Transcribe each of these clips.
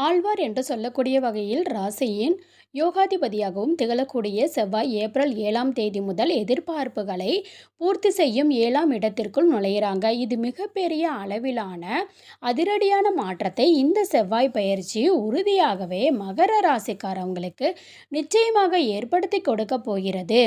ஆழ்வார் என்று சொல்லக்கூடிய வகையில் ராசியின் யோகாதிபதியாகவும் திகழக்கூடிய செவ்வாய் ஏப்ரல் ஏழாம் தேதி முதல் எதிர்பார்ப்புகளை பூர்த்தி செய்யும் ஏழாம் இடத்திற்குள் நுழையிறாங்க. இது மிகப்பெரிய அளவிலான அதிரடியான மாற்றத்தை இந்த செவ்வாய் பயிற்சி உறுதியாகவே மகர ராசிக்காரவங்களுக்கு நிச்சயமாக ஏற்படுத்தி கொடுக்க போகிறது.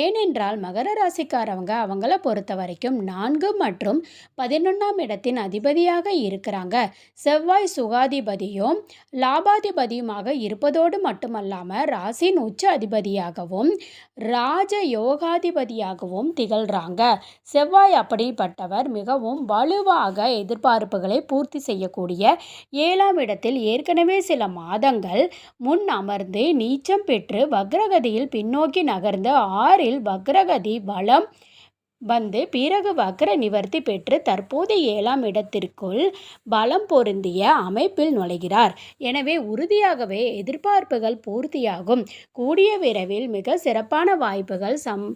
ஏனென்றால் மகர ராசிக்காரவங்க அவங்கள பொறுத்த வரைக்கும் நான்கு மற்றும் பதினொன்றாம் இடத்தின் அதிபதியாக இருக்கிறாங்க. செவ்வாய் சுகாதிபதியும் லாபாதிபதியுமாக இருப்பதோடு மட்டுமல்ல இல்லாமல் ராசின் உச்ச அதிபதியாகவும் ராஜ யோகாதிபதியாகவும் திகழ்கிறாங்க செவ்வாய் அப்படிப்பட்டவர் மிகவும் வலுவாக எதிர்பார்ப்புகளை பூர்த்தி செய்யக்கூடிய ஏழாம் இடத்தில் ஏற்கனவே சில மாதங்கள் முன் அமர்ந்து நீச்சம் பெற்று வக்ரகதியில் பின்னோக்கி நகர்ந்து ஆறில் வக்ரகதி பலம் வந்து பிறகு வக்ர நிவர்த்தி பெற்று தற்போது ஏழாம் இடத்திற்குள் பலம் பொருந்திய அமைப்பில் நுழைகிறார். எனவே உறுதியாகவே எதிர்பார்ப்புகள் பூர்த்தியாகும். கூடிய விரைவில் மிக சிறப்பான வாய்ப்புகள் சம்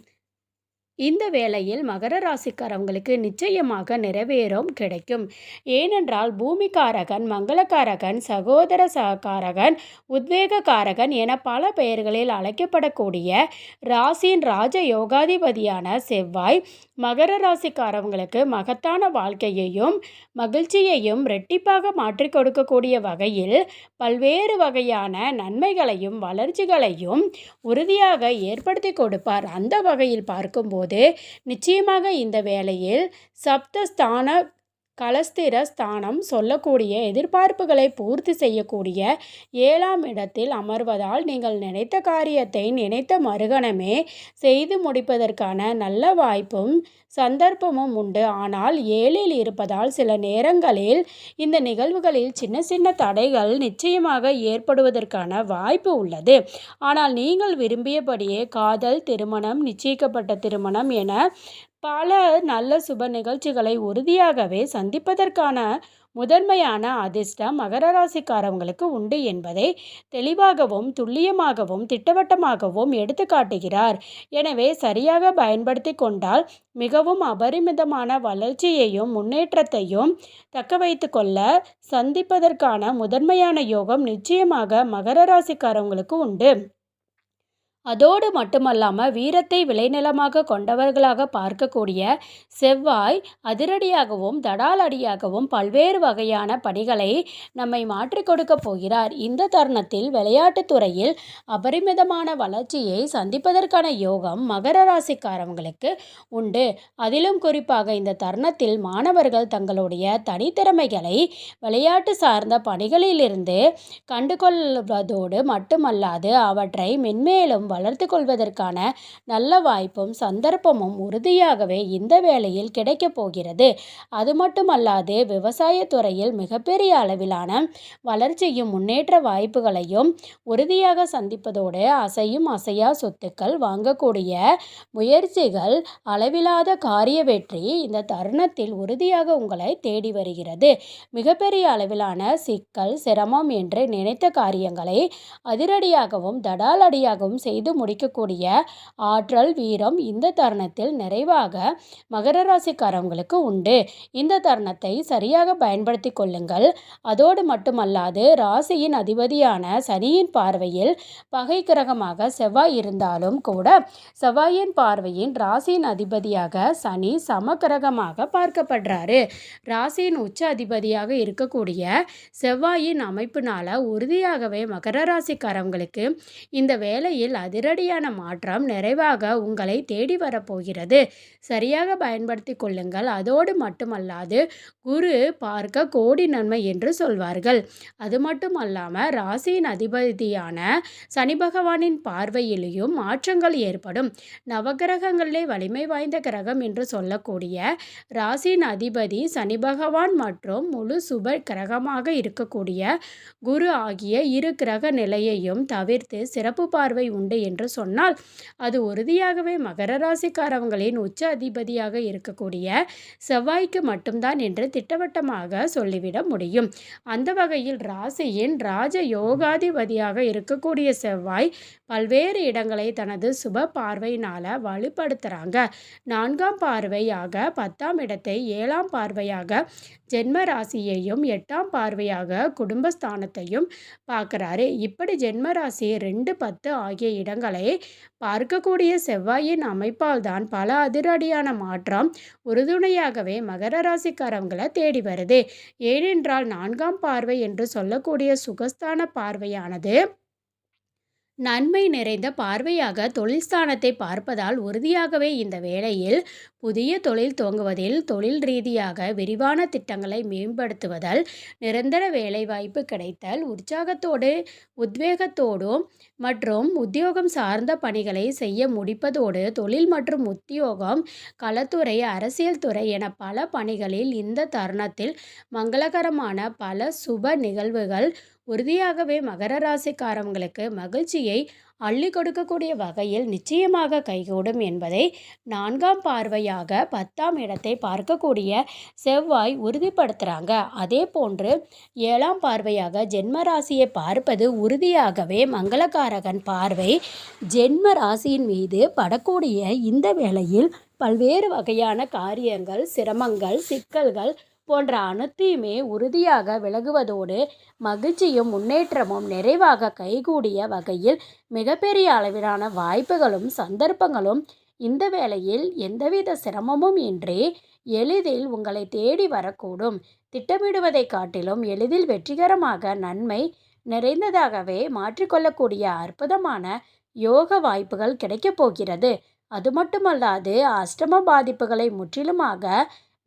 இந்த வேளையில் மகர ராசிக்காரவங்களுக்கு நிச்சயமாக நிறைவேறும் கிடைக்கும். ஏனென்றால் பூமிக்காரகன் மங்களக்காரகன் சகோதர சகாரகன் உத்வேகக்காரகன் என பல பெயர்களில் அழைக்கப்படக்கூடிய ராசியின் ராஜ யோகாதிபதியான செவ்வாய் மகர ராசிக்காரவங்களுக்கு மகத்தான வாழ்க்கையையும் மகிழ்ச்சியையும் ரெட்டிப்பாக மாற்றி கொடுக்கக்கூடிய வகையில் பல்வேறு வகையான நன்மைகளையும் வளர்ச்சிகளையும் உறுதியாக ஏற்படுத்தி கொடுப்பார். அந்த வகையில் பார்க்கும்போது நிச்சயமாக இந்த வேளையில் சப்தஸ்தான கலஸ்திர ஸ்தானம் சொல்லக்கூடிய எதிர்பார்ப்புகளை பூர்த்தி செய்யக்கூடிய ஏழாம் இடத்தில் அமர்வதால் நீங்கள் நினைத்த காரியத்தை நினைத்த மறுகணமே செய்து முடிப்பதற்கான நல்ல வாய்ப்பும் சந்தர்ப்பமும் உண்டு. ஆனால் ஏழில் இருப்பதால் சில நேரங்களில் இந்த நிகழ்வுகளில் சின்ன சின்ன தடைகள் நிச்சயமாக ஏற்படுவதற்கான வாய்ப்பு உள்ளது. ஆனால் நீங்கள் விரும்பியபடியே காதல் திருமணம் நிச்சயிக்கப்பட்ட திருமணம் என பல நல்ல சுப நிகழ்ச்சிகளை உறுதியாகவே சந்திப்பதற்கான முதன்மையான அதிர்ஷ்டம் மகர ராசிக்காரவங்களுக்கு உண்டு என்பதை தெளிவாகவும் துல்லியமாகவும் திட்டவட்டமாகவும் எடுத்து காட்டுகிறார். எனவே சரியாக பயன்படுத்தி கொண்டால் மிகவும் அபரிமிதமான வளர்ச்சியையும் முன்னேற்றத்தையும் தக்க வைத்து கொள்ள சந்திப்பதற்கான முதன்மையான யோகம் நிச்சயமாக மகர ராசிக்காரவங்களுக்கு உண்டு. அதோடு மட்டுமல்லாமல் வீரத்தை விளைநிலமாக கொண்டவர்களாக பார்க்கக்கூடிய செவ்வாய் அதிரடியாகவும் தடாலடியாகவும் பல்வேறு வகையான பணிகளை நம்மை மாற்றிக் கொடுக்கப் போகிறார். இந்த தருணத்தில் விளையாட்டுத் துறையில் அபரிமிதமான வளர்ச்சியை சந்திப்பதற்கான யோகம் மகர ராசிக்காரவங்களுக்கு உண்டு. அதிலும் குறிப்பாக இந்த தருணத்தில் மாணவர்கள் தங்களுடைய தனித்திறமைகளை விளையாட்டு சார்ந்த பணிகளிலிருந்து கண்டுகொள்வதோடு மட்டுமல்லாது அவற்றை மென்மேலும் வளர்த்து கொள்வதற்கான நல்ல வாய்ப்பும் சந்தர்ப்பமும் உறுதியாகவே இந்த வேளையில் கிடைக்கப் போகிறது. அது மட்டுமல்லாது விவசாயத்துறையில் மிகப்பெரிய அளவிலான வளர்ச்சியும் முன்னேற்ற வாய்ப்புகளையும் உறுதியாக சந்திப்பதோடு அசையும் அசையா சொத்துக்கள் வாங்கக்கூடிய முயற்சிகள் அளவிலாத காரிய வெற்றி இந்த தருணத்தில் உறுதியாக உங்களை தேடி வருகிறது. மிகப்பெரிய அளவிலான சிக்கல் சிரமம் என்று நினைத்த காரியங்களை அதிரடியாகவும் தடாலடியாகவும் செய்து முடிக்கக்கூடிய ஆற்றல் வீரம் இந்த தருணத்தில் நிறைவாக மகர ராசிக்காரவங்களுக்கு உண்டு. இந்த தருணத்தை சரியாக பயன்படுத்தி கொள்ளுங்கள். அதோடு மட்டுமல்லாது ராசியின் அதிபதியான சனியின் பார்வையில் பகை கிரகமாக செவ்வாய் இருந்தாலும் கூட செவ்வாயின் பார்வையின் ராசியின் அதிபதியாக சனி சமக்கிரகமாக பார்க்கப்படுறாரு. ராசியின் உச்ச அதிபதியாக இருக்கக்கூடிய செவ்வாயின் அமைப்பினால உறுதியாகவே மகர ராசிக்காரவங்களுக்கு இந்த வேலையில் அதிரடியான மாற்றம் நிறைவாக உங்களை தேடி வரப்போகிறது. சரியாக பயன்படுத்தி கொள்ளுங்கள். அதோடு மட்டுமல்லாது குரு பார்க்க கோடி நன்மை என்று சொல்வார்கள். அது மட்டும் அல்லாமல் ராசியின் அதிபதியான சனி பகவானின் பார்வையிலேயும் மாற்றங்கள் ஏற்படும். நவகிரகங்களிலே வலிமை வாய்ந்த கிரகம் என்று சொல்லக்கூடிய ராசியின் அதிபதி சனி பகவான் மற்றும் முழு சுப கிரகமாக இருக்கக்கூடிய குரு ஆகிய இரு கிரக நிலையையும் தவிர்த்து சிறப்பு பார்வை உண்டு என்று சொன்னால் அது உறுதியாகவே மகர ராசிக்காரவங்களின் உச்ச அதிபதியாக இருக்கக்கூடிய செவ்வாய்க்கு மட்டும்தான் என்று திட்டவட்டமாக சொல்லிவிட முடியும். அந்த வகையில் ராசியின் ராஜ யோகாதிபதியாக இருக்கக்கூடிய செவ்வாய் பல்வேறு இடங்களை தனது சுப பார்வையினால் வலுப்படுத்துகிறாங்க நான்காம் பார்வையாக பத்தாம் இடத்தை ஏழாம் பார்வையாக ஜென்ம ராசியையும் எட்டாம் பார்வையாக குடும்பஸ்தானத்தையும் பார்க்குறாரு. இப்படி ஜென்ம ராசி ரெண்டு பத்து ஆகிய இடங்களை பார்க்கக்கூடிய செவ்வாயின் அமைப்பால் தான் பல அதிரடியான மாற்றம் உறுதுணையாகவே மகர ராசிக்காரவங்களை தேடி வருது. ஏனென்றால் நான்காம் பார்வை என்று சொல்லக்கூடிய சுகஸ்தான பார்வையானது நன்மை நிறைந்த பார்வையாக தொழில் ஸ்தானத்தை பார்ப்பதால் உறுதியாகவே இந்த வேளையில் புதிய தொழில் துவங்குவதில் தொழில் ரீதியாக விரிவான திட்டங்களை மேம்படுத்துவதால் நிரந்தர வேலைவாய்ப்பு கிடைத்தல் உற்சாகத்தோடு உத்வேகத்தோடும் மற்றும் உத்தியோகம் சார்ந்த பணிகளை செய்ய முடிப்பதோடு தொழில் மற்றும் உத்தியோகம் கலத்துறை அரசியல் துறை என பல பணிகளில் இந்த தருணத்தில் மங்களகரமான பல சுப நிகழ்வுகள் உறுதியாகவே மகர ராசிக்காரவங்களுக்கு மகிழ்ச்சியை அள்ளி கொடுக்கக்கூடிய வகையில் நிச்சயமாக கைகூடும் என்பதை நான்காம் பார்வையாக பத்தாம் இடத்தை பார்க்கக்கூடிய செவ்வாய் உறுதிப்படுத்துகிறாங்க அதே போன்று ஏழாம் பார்வையாக ஜென்ம ராசியை பார்ப்பது உறுதியாகவே மங்களகாரகன் பார்வை. ஜென்ம ராசியின் மீது படக்கூடிய இந்த வேளையில் பல்வேறு வகையான காரியங்கள் சிரமங்கள் சிக்கல்கள் போன்ற அனைத்தையுமே உறுதியாக விலகுவதோடு மகிழ்ச்சியும் முன்னேற்றமும் நிறைவாக கைகூடிய வகையில் மிகப்பெரிய அளவிலான வாய்ப்புகளும் சந்தர்ப்பங்களும் இந்த வேளையில் எந்தவித சிரமமும் இன்றி எளிதில் உங்களை தேடி வரக்கூடும். திட்டமிடுவதை காட்டிலும் எளிதில் வெற்றிகரமாக நன்மை நிறைந்ததாகவே மாற்றிக்கொள்ளக்கூடிய அற்புதமான யோக வாய்ப்புகள் கிடைக்கப் போகிறது. அது மட்டுமல்லாது அஷ்டம பாதிப்புகளை முற்றிலுமாக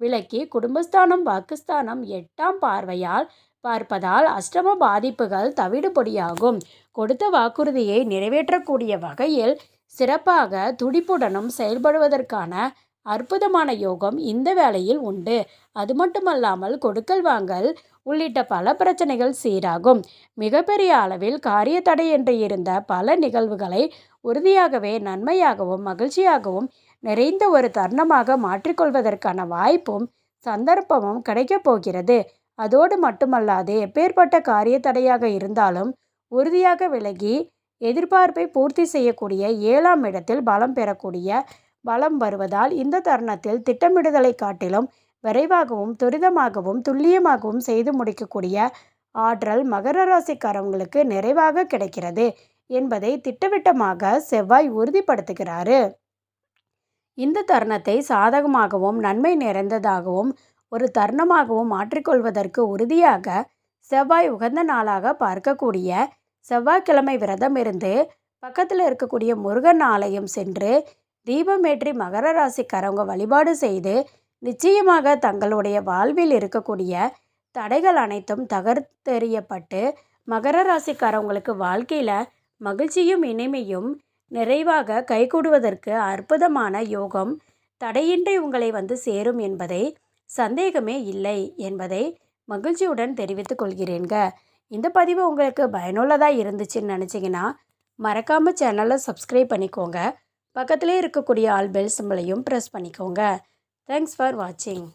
விலக்கி குடும்பஸ்தானம் பாகிஸ்தானம் எட்டாம் பார்வையால் பார்ப்பதால் அஷ்டம பாதிப்புகள் தவிடுபொடியாகும். கொடுத்த வாக்குறுதியை நிறைவேற்றக்கூடிய வகையில் சிறப்பாக துடிப்புடனும் செயல்படுவதற்கான அற்புதமான யோகம் இந்த வேளையில் உண்டு. அது மட்டுமல்லாமல் கொடுக்கல் வாங்கல் உள்ளிட்ட பல பிரச்சனைகள் சீராகும். மிகப்பெரிய அளவில் காரிய தடை என்று இருந்த பல நிகழ்வுகளை உறுதியாகவே நன்மையாகவும் மகிழ்ச்சியாகவும் நிறைந்த ஒரு தருணமாக மாற்றிக்கொள்வதற்கான வாய்ப்பும் சந்தர்ப்பமும் கிடைக்கப் போகிறது. அதோடு மட்டுமல்லாது எப்பேற்பட்ட காரிய தடையாக இருந்தாலும் உறுதியாக விலகி எதிர்பார்ப்பை பூர்த்தி செய்யக்கூடிய ஏழாம் இடத்தில் பலம் பெறக்கூடிய பலம் வருவதால் இந்த தருணத்தில் திட்டமிடுதலை காட்டிலும் விரைவாகவும் துரிதமாகவும் துல்லியமாகவும் செய்து முடிக்கக்கூடிய ஆற்றல் மகர ராசிக்காரவங்களுக்கு நிறைவாக கிடைக்கிறது என்பதை திட்டவட்டமாக செவ்வாய் உறுதிப்படுத்துகிறாரு. இந்த தருணத்தை சாதகமாகவும் நன்மை நிறைந்ததாகவும் ஒரு தருணமாகவும் மாற்றிக்கொள்வதற்கு உறுதியாக செவ்வாய் உகந்த நாளாக பார்க்கக்கூடிய செவ்வாய்க்கிழமை விரதம் இருந்து பக்கத்தில் இருக்கக்கூடிய முருகன் ஆலயம் சென்று தீபமேற்றி மகர ராசிக்காரவங்க வழிபாடு செய்து நிச்சயமாக தங்களுடைய வாழ்வில் இருக்கக்கூடிய தடைகள் அனைத்தும் தகர்த்தெறியப்பட்டு மகர ராசிக்காரவங்களுக்கு வாழ்க்கையில் மகிழ்ச்சியும் இனிமையும் நிறைவாக கைகூடுவதற்கு அற்புதமான யோகம் தடையின்றி உங்களை வந்து சேரும் என்பதை சந்தேகமே இல்லை என்பதை மகிழ்ச்சியுடன் தெரிவித்துக் கொள்கிறேங்க இந்த பதிவு உங்களுக்கு பயனுள்ளதாக இருந்துச்சுன்னு நினச்சிங்கன்னா மறக்காமல் சேனலை சப்ஸ்கிரைப் பண்ணிக்கோங்க. பக்கத்திலே இருக்கக்கூடிய ஆல் பெல் சிம்பிளையும் ப்ரெஸ் பண்ணிக்கோங்க. தேங்க்ஸ் ஃபார் வாட்சிங்